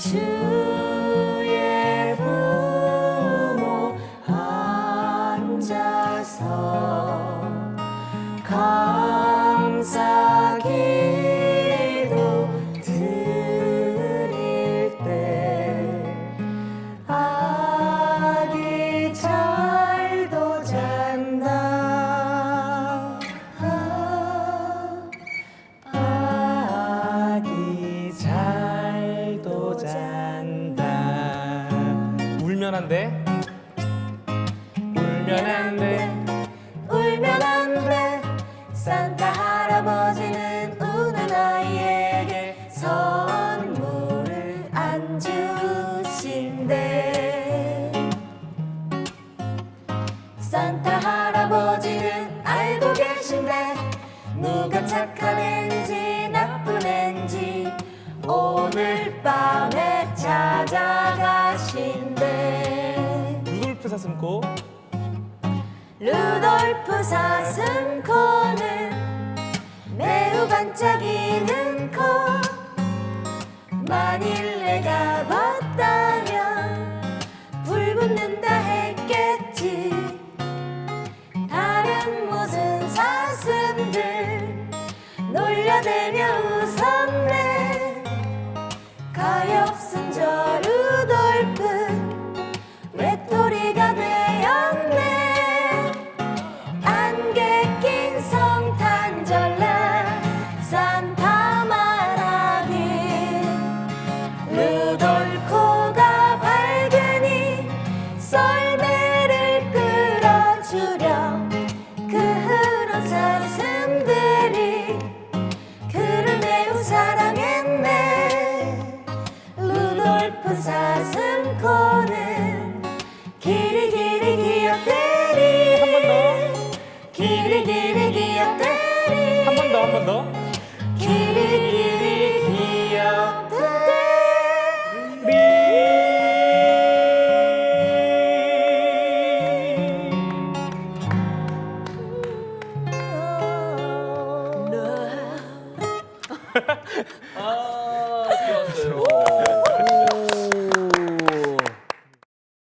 Two. 울면 안 돼. 울면 안 돼. 울면 안 돼 산타 할아버지는 우는 아이에게 선물을 안 주신대 산타 할아버지는 알고 계신데 누가 착한 앤지 사슴코. 루돌프 사슴코는 매우 반짝이는 코 만일 내가 봤다면 불 붙는다 했겠지 다른 무슨 사슴들 놀려대며 루돌코가 밝으니 썰매를 끌어주렴 그 흐른 사슴들이 그를 매우 사랑했네 루돌프 사슴코는 길이 길이 기억되리 한 번 더. 길이 길이 기억되리 한 번 더, 한 번 더. 길이 길이 아 좋았어요.